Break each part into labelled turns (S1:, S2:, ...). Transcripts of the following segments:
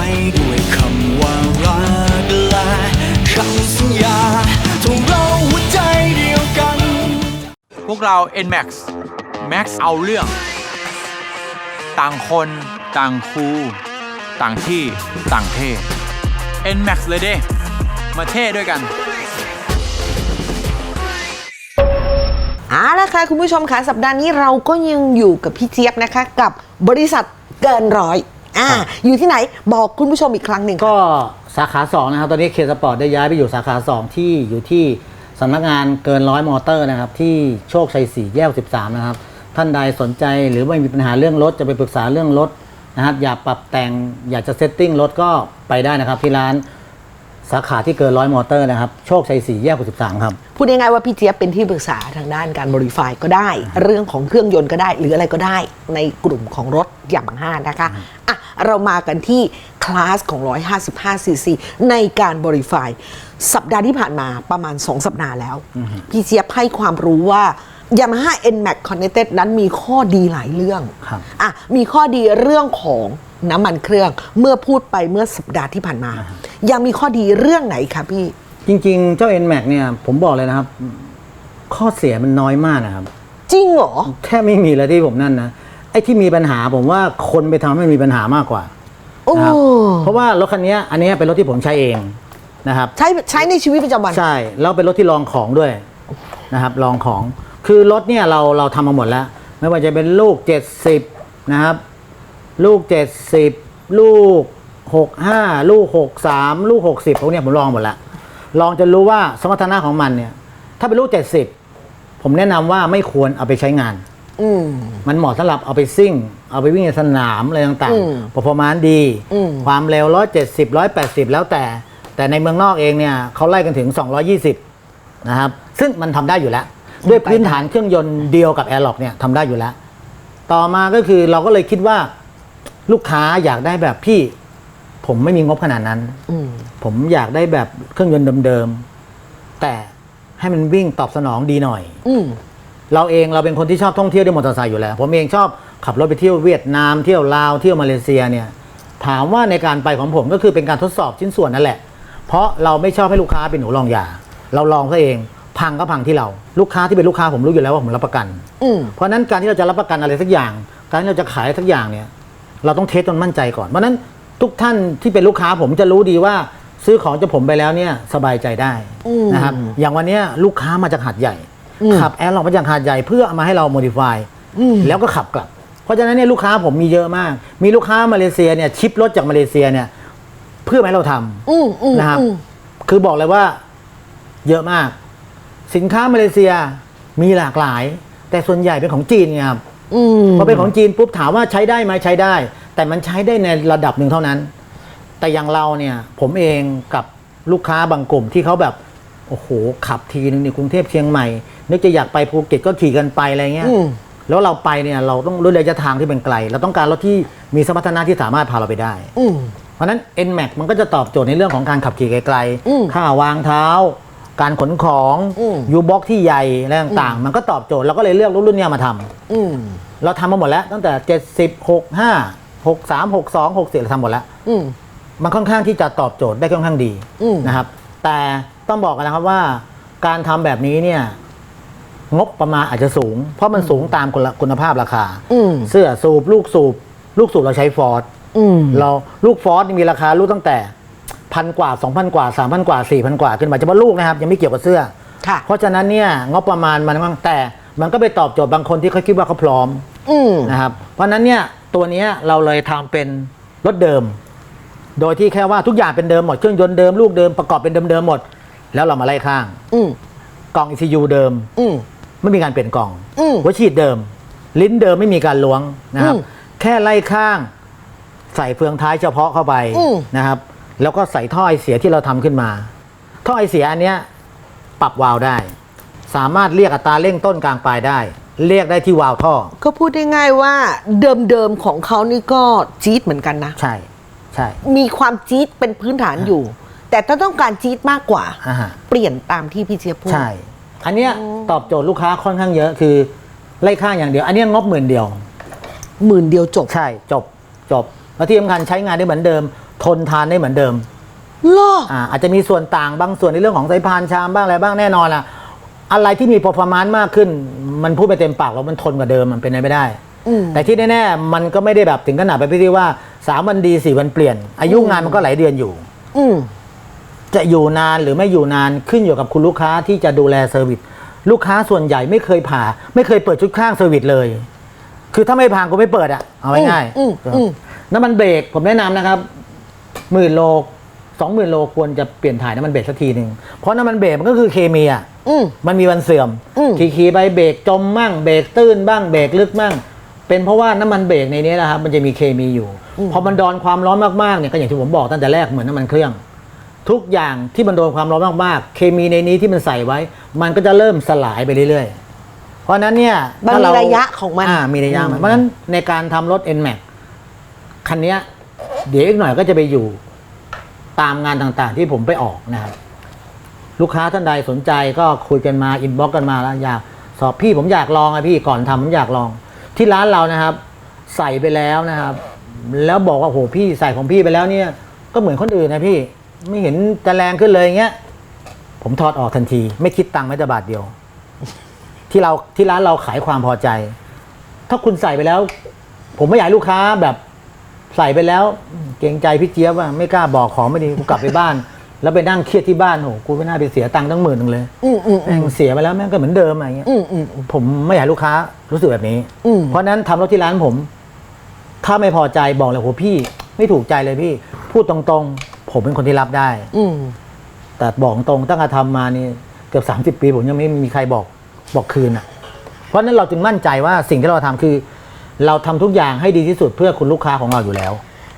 S1: ว้ด้วยคำว่ารักและคำสัญญาทงเราหัวใจเดียวกัน
S2: พวกเรา NMAX Max เอาเรื่อง ต่างคน ต่างครูต่างที่ ต่างเท่ NMAX เลยเด้มาเท่ด้วยกัน
S3: เอาละค่ะ คุณผู้ชมค่ะ สัปดาห์นี้เราก็ยังอยู่กับพี่เจี๊ยบนะคะ กับบริษัทเกินร้อย อ่าอยู่ที่ไหนบอกคุณผู้ชมอีกครั้งหนึ่งค่ะ
S4: ก็สาขา2นะครับตอนนี้เคสปอร์ตได้ย้ายไปอยู่สาขา 2 ที่อยู่ที่สำนักงานเกินร้อยมอเตอร์นะครับที่โชคชัย4แยก13 นะครับ ท่านใดสนใจหรือว่ามีปัญหาเรื่องรถจะไปปรึกษาเรื่องรถนะครับอยากปรับแต่งอยากจะเซตติ้งรถก็ไปได้นะครับที่ร้านสาขาที่เกินร้อยมอเตอร์นะครับ โชคชัย 4 แยก13ครับ
S3: พูดง่ายๆว่าพี่เจี๊ยบเป็นที่ปรึกษาทางด้านการบริไฟก็ได้ เรื่องของเครื่องยนต์ก็ได้ หรืออะไรก็ได้ในกลุ่มของรถอย่างบางห้านะคะอะ เรามากันที่คลาสของ 155 ซีซีในการบริไฟสัปดาห์ที่ผ่านมาประมาณ 2 สัปดาห์แล้ว พี่เจี๊ยบให้ความรู้ว่า Yamaha NMAX Connected นั้นมีข้อดีหลายเรื่อง
S4: ครับ
S3: อะมีข้อดีเรื่องของน้ำมันเครื่องเมื่อพูดไปเมื่อสัปดาห์ที่ผ่านมา ยังมีข้อดีเรื่องไหนคะพี่
S4: จริง ๆ เจ้า NMAX เนี่ยผมบอกเลยนะครับ ข้อเสียมันน้อยมากนะครับ
S3: จริงเหรอ
S4: แทบไม่มีเลยที่ผมนั่นนะ ไอ้ที่มีปัญหาผมว่าคนไปทำให้มันมีปัญหามากกว่า
S3: โอ้
S4: นะครับเพราะว่ารถคันเนี้ยอันเนี้ยเป็นรถที่ผมใช้เองนะครับ
S3: ใช้ใช้ในชีวิตประจำวัน
S4: ใช่แล้วเป็นรถที่ลองของด้วยนะครับลองของคือรถเนี่ยเราเราทำมาหมดแล้ว ไม่ว่าจะเป็นลูก 70 นะครับ ลูก 70 ลูก 65 ลูก 63 ลูก 60พวกเนี้ยผมลองหมดแล้ว ลองจนรู้ว่าสมรรถนะของมันเนี่ย ถ้าเป็นลูก 70 ผมแนะนำว่าไม่ควรเอาไปใช้งาน
S3: อืม
S4: มันเหมาะสำหรับเอาไปซิ่ง เอาไปวิ่งในสนามอะไรต่าง
S3: อืม
S4: ๆ performance ดี
S3: อืม
S4: ความเร็ว170 180แล้วแต่ แต่ในเมืองนอกเองเนี่ยเขาไล่กันถึง 220 นะครับ ซึ่งมันทำได้อยู่แล้ว ด้วยพื้นฐานเครื่องยนต์เดียวกับ a i r l o c k เนี่ยทำได้อยู่แล้ว ต่อมาก็คือเราก็เลยคิดว่าลูกค้าอยากได้แบบพี่ ผมไม่มีงบขนาดนั้น
S3: อืม
S4: ผมอยากได้แบบเครื่องยนต์เดิมๆ แต่ให้มันวิ่งตอบสนองดีหน่อย
S3: อืม
S4: เราเองเราเป็นคนที่ชอบท่องเที่ยวด้วยมอเตอร์ไซค์อยู่แล้ว ผมเองชอบขับรถไปเที่ยวเวียดนามเที่ยวลาวเที่ยวมาเลเซียเนี่ยถามว่าในการไปของผมก็คือเป็นการทดสอบชิ้นส่วนนั่นแหละ เพราะเราไม่ชอบให้ลูกค้าเป็นหนูลองยาเราลองซะเอง พังก็พังที่เรา ลูกค้าที่เป็นลูกค้าผมรู้อยู่แล้วว่าผมรับประกัน
S3: อืม
S4: เพราะฉะนั้นการที่เราจะรับประกันอะไรสักอย่าง การที่เราจะขายสักอย่างเนี่ย เราต้องเทสจนมั่นใจก่อนเพราะฉะนั้นทุกท่านที่เป็นลูกค้าผมจะรู้ดีว่าซื้อของจากผมไปแล้วเนี่ยสบายใจได้
S3: อืม
S4: นะครับอย่างวันเนี้ยลูกค้ามาจากหาดใหญ่
S3: อืม
S4: ขับแอร์ลองมาจากหาดใหญ่เพื่อเอามาให้เราโมดิฟาย
S3: อืม
S4: แล้วก็ขับกลับ เพราะฉะนั้นเนี่ยลูกค้าผมมีเยอะมาก มีลูกค้ามาเลเซียเนี่ยชิปรถจากมาเลเซียเนี่ย เพื่อมาให้เราทำ
S3: อืมอืม
S4: นะครับ
S3: อืม
S4: คือบอกเลยว่าเยอะมาก สินค้ามาเลเซียมีหลากหลาย แต่ส่วนใหญ่เป็นของจีนไงครับ
S3: อืม
S4: พอเป็นของจีนปุ๊บถามว่าใช้ได้ไหมใช้ได้ แต่มันใช้ได้ในระดับหนึ่งเท่านั้น แต่อย่างเราเนี่ย ผมเองกับลูกค้าบางกลุ่มที่เขาแบบ โอ้โห ขับทีนึงในกรุงเทพเชียงใหม่ นึกจะอยากไปภูเก็ตก็ขี่กันไปอะไรเงี้ย
S3: อืม
S4: แล้วเราไปเนี่ยเราต้องรู้ระยะทางที่เป็นไกล เราต้องการรถที่มีสมรรถนะที่สามารถพาเราไปได้
S3: อืม
S4: เพราะฉะนั้น NMAX มันก็จะตอบโจทย์ในเรื่องของการขับขี่ไกล
S3: อืม
S4: ๆค่าวางเท้า การขนของ
S3: อืม
S4: ยูบ็อกที่ใหญ่อะไรต่างๆ มันก็ตอบโจทย์เราก็เลยเลือกรุ่นเนี้ยมาทำ
S3: อืม
S4: เราทำมาหมดแล้วตั้งแต่ 70 65 63 62 64เราทำหมดแล้ว
S3: อืม
S4: มันค่อนข้างที่จะตอบโจทย์ได้ค่อนข้างดี
S3: อืม
S4: นะครับ แต่ต้องบอกกันนะครับว่าการทำแบบนี้เนี่ย งบประมาณอาจจะสูง เพราะมันสูงตามคุณคุณภาพราคา
S3: อืม
S4: เสื้อสูบ ลูกสูบ ลูกสูบเราใช้ฟอร์ด
S3: อืม
S4: เราลูกฟอร์ดนี่มีราคาลูกตั้งแต่พันกว่าสองพันกว่าสามพันกว่าสี่พันกว่าขึ้นมาเฉพาะลูกนะครับ ยังไม่เกี่ยวกับเสื้อ
S3: ค่ะ
S4: เพราะฉะนั้นเนี่ยงบประมาณมันบ้างแต่มันก็ไปตอบโจทย์บางคนที่เขาคิดว่าเขาพร้อม
S3: อืม
S4: นะครับ เพราะฉะนั้นเนี่ยตัวเนี้ยเราเลยทำเป็นรถเดิม โดยที่แค่ว่าทุกอย่างเป็นเดิมหมดเครื่องยนต์เดิมลูกเดิมประกอบเป็นเดิมๆหมด แล้วเรามาไล่ข้าง
S3: อืม
S4: กล่อง ECU เดิม
S3: อืม
S4: ไม่มีการเปลี่ยนกล่อง
S3: อืม
S4: หัวฉีดเดิม ลิ้นเดิมไม่มีการล้วงนะครับ
S3: อืม
S4: แค่ไล่ข้าง ใส่เฟืองท้ายเฉพาะเข้าไป
S3: อืม
S4: นะครับ แล้วก็ใส่ท่อไอเสียที่เราทำขึ้นมา ท่อไอเสียอันเนี้ยปรับวาล์วได้ สามารถเรียกอัตราเร่งต้นกลางปลายได้ เรียกได้ที่วาล์วท่อ
S3: ก็พูดได้ง่ายว่าเดิมๆของเขานี่ก็จี๊ดเหมือนกันนะ
S4: ใช่ ใช่
S3: มีความจี๊ดเป็นพื้นฐานอยู่ แต่ถ้าต้องการจี๊ดมากกว่า
S4: อ่าฮะ
S3: เปลี่ยนตามที่พี่เจี๊ยบพูด
S4: ใช่ อันเนี้ยตอบโจทย์ลูกค้าค่อนข้างเยอะคือไล่ข้างอย่างเดียว อันเนี้ยงบหมื่นเดียว
S3: หมื่นเดียวจบ
S4: ใช่จบจบแล้วที่สำคัญใช้งานได้เหมือนเดิม ทนทานได้เหมือนเดิม
S3: เหรอ
S4: อ่าอาจจะมีส่วนต่างบางส่วนในเรื่องของสายพานชามบ้างอะไรบ้างแน่นอนอะ อะไรที่มี performance มากขึ้น มันพูดไปเต็มปากแล้วมันทนกว่าเดิมมันเป็นไปไม่ได้
S3: อืม
S4: แต่ที่แน่ๆมันก็ไม่ได้แบบถึงขนาดไปที่ว่าสามวันดีสี่วันเปลี่ยน อายุงานมันก็หลายเดือนอยู่
S3: อืม
S4: จะอยู่นานหรือไม่อยู่นานขึ้นอยู่กับคุณลูกค้าที่จะดูแลเซอร์วิสลูกค้าส่วนใหญ่ไม่เคยผ่า ไม่เคยเปิดชุดข้างเซอร์วิสเลย คือถ้าไม่ผ่านก็ไม่เปิดอะเอาง่าย
S3: อืมอืม
S4: น้ำมันเบรกผมแนะนำนะครับหมื่นโลสองหมื่นโลควรจะเปลี่ยนถ่ายน้ำมันเบรกสักทีหนึ่งเพราะน้ำมันเบรกมันก็คือเคมีอะ
S3: อืม
S4: มันมีวันเสื่อม
S3: อืม
S4: ขี่ๆไปเบรกจมมั่งเบรกตื้นบ้างเบรกลึกมั่ง เป็นเพราะว่าน้ำมันเบรกในนี้นะครับมันจะมีเคมีอยู่ พอมันโดนความร้อนมากๆเนี่ยก็อย่างที่ผมบอกตั้งแต่แรกเหมือนน้ำมันเครื่อง ทุกอย่างที่มันโดนความร้อนมากๆ เคมีในนี้ที่มันใส่ไว้ มันก็จะเริ่มสลายไปเรื่อยๆ เพราะฉะนั้นเนี่ย
S3: มัน
S4: ถ้า
S3: มี
S4: เา
S3: ระยะของมัน
S4: อ่ามีระยะของมันเพราะฉะนั้นในการทำรถ N Max คันเนี้ยเดี๋ยวอีกหน่อยก็จะไปอยู่ตามงานต่างๆ ที่ผมไปออกนะครับ ลูกค้าท่านใดสนใจก็คุยกันมาอินบ็อกกันมาแล้วอยากสอบพี่ผมอยากลองอะพี่ก่อนทำผมอยากลอง ที่ร้านเรานะครับ ใส่ไปแล้วนะครับ แล้วบอกว่าโหพี่ใส่ของพี่ไปแล้วเนี่ย ก็เหมือนคนอื่นนะพี่ ไม่เห็นจะแรงขึ้นเลยอย่างเงี้ย ผมถอดออกทันที ไม่คิดตังค์แม้แต่บาทเดียว ที่เราที่ร้านเราขายความพอใจ ถ้าคุณใส่ไปแล้ว ผมไม่อยากให้ลูกค้าแบบใส่ไปแล้ว เกรงใจพี่เจี๊ยบว่าไม่กล้าบอกของไม่ดีกูกลับไปบ้าน แล้วไปนั่งเครียดที่บ้านโหกูไม่น่าไปเสียตังค์ตั้งหมื่นหนึ่งเลย
S3: อืมอืม
S4: แม่งเสียไปแล้วแม่งก็เหมือนเดิมอะไรเงี้ย
S3: อืมอืม
S4: ผมไม่อยากให้ลูกค้ารู้สึกแบบนี้
S3: อืม
S4: เพราะฉะนั้นทำรถที่ร้านผม ถ้าไม่พอใจบอกเลยโหพี่ ไม่ถูกใจเลยพี่ พูดตรงๆ ผมเป็นคนที่รับได้
S3: อืม
S4: แต่บอกตรงตั้งแต่ทำมานี่เกือบสามสิบปี ผมยังไม่มีใครบอกบอกคืนอะ เพราะฉะนั้นเราจึงมั่นใจว่าสิ่งที่เราทำคือ เราทำทุกอย่างให้ดีที่สุดเพื่อคุณลูกค้าของเราอยู่แล้ว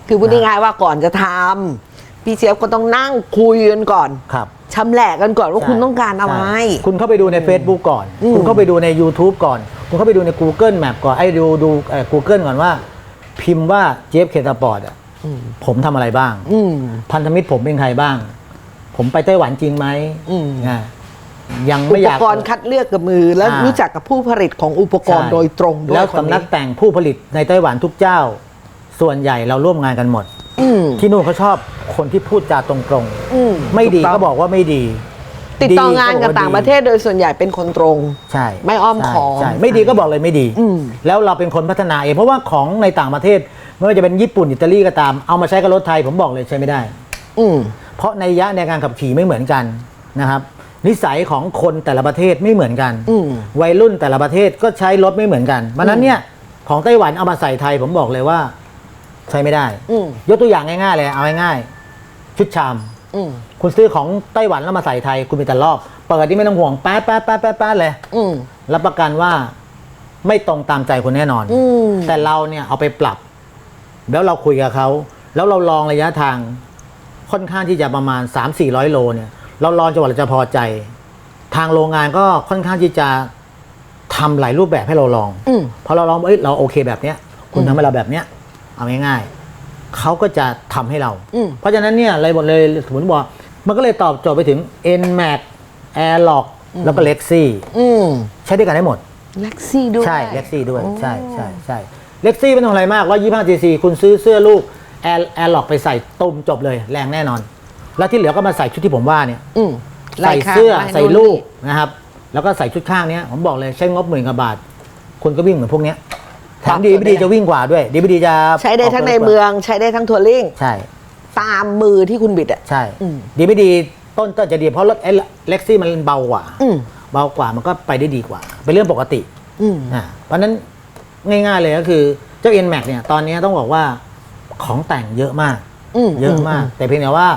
S3: คือพูดง่ายๆว่าก่อนจะทำพี่เจี๊ยบก็ต้องนั่งคุยกันก่อน
S4: ครับ
S3: ชำแหละกันก่อนว่า
S4: ใช่
S3: คุณต้องการอะไร
S4: ใช่คุณเข้าไปดูใน Facebook ก่อน
S3: อืม
S4: คุณเข้าไปดูใน YouTube ก่อน คุณเข้าไปดูใน Google Map ก่อน ไอ้ดูดูเอ่อ Google ก่อนว่า พิมพ์ว่าเจฟเคตาปอร์ตอะ ผมทำอะไรบ้าง
S3: อืม
S4: พันธมิตรผมเป็นใครบ้าง ผมไปไต้หวันจริงไหม
S3: อืม
S4: อ่ายัง
S3: อุ
S4: ไม่อ
S3: ป
S4: ยาก
S3: กรณ์คัดเลือกกับมือ แล้ว
S4: อ่ารู้
S3: รู้จักกับผู้ผลิตของอุปกรณ์
S4: ใช่
S3: โดยตรงด้วย
S4: แล้ว
S3: คน
S4: สำนัก
S3: นี้
S4: แต่งผู้ผลิตในไต้หวันทุกเจ้า ส่วนใหญ่เราร่วมงานกันหมด
S3: อืม
S4: ที่นู่นเขาชอบคนที่พูดจาตรง
S3: อืม
S4: ๆไม่ดี
S3: ถูต้
S4: ก็บอกว่าไม่ดี
S3: ติดต่องานกับ
S4: ดี
S3: ต่างประเทศโดยส่วนใหญ่เป็นคนตรง
S4: ใช่
S3: ไม่อ้อม
S4: ใช่
S3: ค้อม
S4: ใช่ไม่ดีก็บอกเลยไม่ดี
S3: อืม
S4: แล้วเราเป็นคนพัฒนาเองเพราะว่าของในต่างประเทศ ไม่ว่าจะเป็นญี่ปุ่นอิตาลีก็ตาม เอามาใช้กับรถไทยผมบอกเลยใช้ไม่ได้
S3: อืม
S4: เพราะในยยะในการขับขี่ไม่เหมือนกันนะครับ นิสัยของคนแต่ละประเทศไม่เหมือนกัน
S3: อืม
S4: วัยรุ่นแต่ละประเทศก็ใช้รถไม่เหมือนกันเพราะฉะนั้นเนี่ยของไต้หวันเอามาใส่ไทยผมบอกเลยว่า ใช้ไม่ได้
S3: อืม
S4: ยกตัวอย่างง่ายๆเลยเอาง่ายๆชุดชาม
S3: อืม
S4: คุณซื้อของไต้หวันแล้วมาใส่ไทย คุณมีแต่รอบเปิดที่ไม่ต้องห่วงแป๊ดแป๊ดแป๊ดแป๊ดแป๊ดเลย
S3: อืม
S4: รับประกันว่าไม่ตรงตามใจคุณแน่นอน
S3: อืม
S4: แต่เราเนี่ยเอาไปปรับ แล้วเราคุยกับเขา แล้วเราลองระยะทางค่อนข้างที่จะประมาณ 3 4 0 0 โลเนี่ย เราลองจนกว่าเราจะพอใจ ทางโรงงานก็ค่อนข้างที่จะทำหลายรูปแบบให้เราลอง
S3: อืม
S4: พอเราลองเอ้ยเราโอเคแบบเนี้ย คุณทำให้เราแบบเนี้ยเอาง่ายๆเขาก็จะทำให้เรา
S3: อืม
S4: เพราะฉะนั้นเนี่ยอะไรหมดเลยสมมติบอกมันก็เลยตอบโจทย์ไปถึง N Max Airlock แล้วก็ Lexi
S3: อืม
S4: ใช้ด้วยกันได้หมด
S3: เล็กซี่ด้วย
S4: ใช่เล็กซี่ด้วย
S3: โอ้
S4: ใช่ใช่ใช่ เล็กซี่ไม่ต้องอะไรมากร้อยยี่ห้าซีซีคุณซื้อเสื้อลูกแอร์แอร์ล็อกไปใส่ตุ่มจบเลยแรงแน่นอน แล้วที่เหลือก็มาใส่ชุดที่ผมว่าเนี่ย
S3: อืม
S4: ใส่
S3: ลายข้าง
S4: เสื้อ
S3: ลาย
S4: ใส่
S3: นู่น
S4: ลูก
S3: นี่
S4: นะครับ แล้วก็ใส่ชุดข้างเนี้ยผมบอกเลยใช้งบหมื่นกว่าบาทคุณก็วิ่งเหมือนพวกเนี้ยแถ
S3: ปรั
S4: ม
S3: บ
S4: ดี
S3: ตัว
S4: ไม่
S3: ได้
S4: ดีจะวิ่งกว่าด้วยดีไม่ดีจะ
S3: ใช้ได้ทั้งใน
S4: กตัว
S3: เมืองใช้ได้ทั้งทัวริง
S4: ใช่
S3: ตามมือที่คุณบิดอะ
S4: ใช่
S3: อืม
S4: ดีไม่ดีต้นต้นจะดี เพราะรถเล็กซี่มันเบากว่า
S3: อืม
S4: เบากว่ามันก็ไปได้ดีกว่า เป็นเรื่องปกติ
S3: อืม
S4: อ่าเพราะฉะนั้น ง่าย ๆ เลยก็คือเจ้า N Max เนี่ยตอนนี้ต้องบอกว่าของแต่งเยอะมาก
S3: อืม
S4: เยอะมาก แต่เพียงแต่ว่า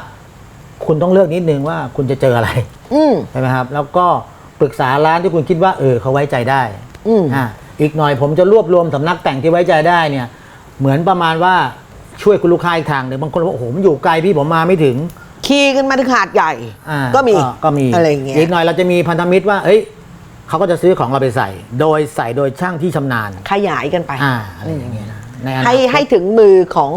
S4: คุณต้องเลือกนิดนึงว่าคุณจะเจออะไร
S3: อืม
S4: ใช่ไหมครับ แล้วก็ปรึกษาร้านที่คุณคิดว่าเออเขาไว้ใจได้
S3: อืม
S4: อ่าอีกหน่อยผมจะรวบรวมสำนักแต่งที่ไว้ใจได้เนี่ย เหมือนประมาณว่าช่วยคุณลูกค้าอีกทางหนึ่งบางคนบอกโอ้โหมันอยู่ไกลพี่ผมมาไม่ถึง
S3: ขี่กันมาถึงหาดใหญ่
S4: อ่า
S3: ก็มี
S4: ก็มี
S3: อะไรอย่างเงี้ย
S4: อีกหน่อยเราจะมีพันธมิตรว่าเอ้ย เขาก็จะซื้อของเราไปใส่ โดยใส่โดยช่างที่ชำนาญ
S3: ขยายกันไป
S4: อ่าอะไรอย่างเงี้ยนะในอนาคต
S3: ให้ให้ถึงมือของ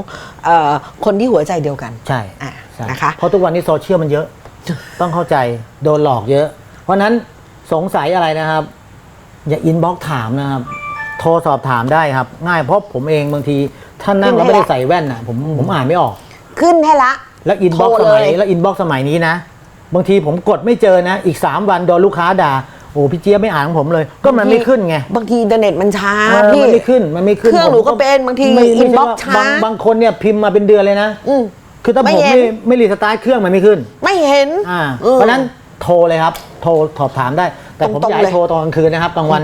S3: เออคนที่หัวใจเดียวกัน
S4: ใช่
S3: อะ
S4: ใช่
S3: นะคะ
S4: เพราะทุกวันนี้โซเชียลมันเยอะ ต้องเข้าใจโดนหลอกเยอะ เพราะฉะนั้นสงสัยอะไรนะครับ อย่าอินบ็อกถามนะครับ โทรสอบถามได้ครับ ง่ายเพราะผมเองบางทีถ้านั่งแล้วไม่ได้ใส่แว่นอะผมผมอ่านไม่ออก
S3: ขึ้นให้ละ
S4: แล้วอินบ็อก
S3: โทร
S4: สมัย
S3: เลย
S4: แล้วอินบ็อกสมัยนี้นะ บางทีผมกดไม่เจอนะ อีก 3 วันโดนลูกค้าด่าโอ้พี่เจี๊ยบไม่อ่านของผมเลย ก็มันไม่ขึ้นไง
S3: บางทีอินเทอร์เน็ตมันช้า
S4: เออ
S3: พี่
S4: มันไม่ขึ้นมันไม่ขึ้น
S3: เครื่องหนูก็เป็นบางที
S4: ไม่ไม่
S3: inbox
S4: ใช่ว่า
S3: ช้า
S4: บางบางคนเนี่ยพิมพ์มาเป็นเดือนเลยนะ
S3: อืม
S4: คือถ้า
S3: ไม่
S4: ผม
S3: เห็น
S4: ไม่ไม่รีสตาร์ทเครื่องมันไม่ขึ้น
S3: ไม่เห็น
S4: อ่า
S3: ออ
S4: เพราะฉะนั้นโทรเลยครับ โทรสอบถามได้ แต่ผม
S3: ตรงๆ
S4: อยาก
S3: เลย
S4: ให้โทรตอนกลางคืนนะครับกลางวัน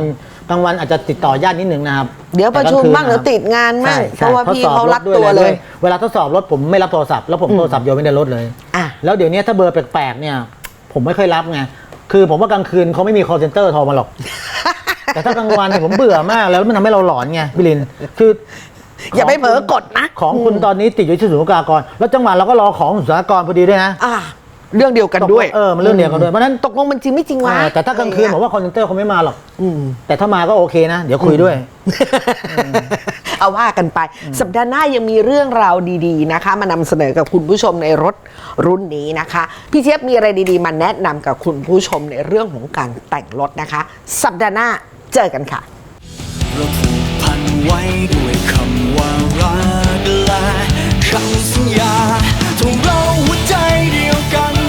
S4: กลางวันอาจจะติดต่อยากนิดนึงนะครับ
S3: เดี๋ยวประชุม
S4: แต่กล
S3: บ้างเดี๋ยวติดงานบ้าง
S4: ใช่
S3: เพราะว่าพี่
S4: ทดสอบ
S3: เขารัด
S4: ถด้วย
S3: ตัวเลย
S4: เวลาทดสอบรถผมไม่รับโทรศัพท์แล้วผมโทรศัพท์โยนไม่ในรถเลย
S3: อะ
S4: แล้วเดี๋ยวนี้ถ้าเบอร์แปลกๆเนี่ย ผมไม่ค่อยรับไง คือผมว่ากลางคืนเขาไม่มี call center โทรมาหรอก แต่ถ้ากลางวันเนี่ยผมเบื่อมากแล้วมันทำให้เราหลอนไงพี่ลิน คือ
S3: อย่าไปเผลอกดนะ
S4: ของคุณตอนนี้ติดอยู่ที่ศูนย์สุรากร แล้วจังหวะเราก็รอของสุรากรพอดีด้วยนะ
S3: อ่า เรื่องเดียวกันด้วย
S4: เออมันเรื่องเดียวกันด้วยเพราะนั้น
S3: ตกลงมันจริงไม่จริงวะ
S4: แต่ถ้ากลางคืนบอกว่าคอนเซนเตอร์เขาไม่มาหรอกแต่ถ้ามาก็โอเคนะ เดี๋ยวคุยด้วย
S3: เอาว่ากันไป สัปดาห์หน้ายังมีเรื่องราวดีๆนะคะ มานำเสนอกับคุณผู้ชมในรถรุ่นนี้นะคะ พี่เชียบมีอะไรดีๆ มาแนะนำกับคุณผู้ชมในเรื่องของการแต่งรถนะคะ สัปดาห์หน้าเจอกันค่ะ
S1: ไว้ด้วยคำว่ารักและคำสัญญาทงเราหัวใจเดียวกัน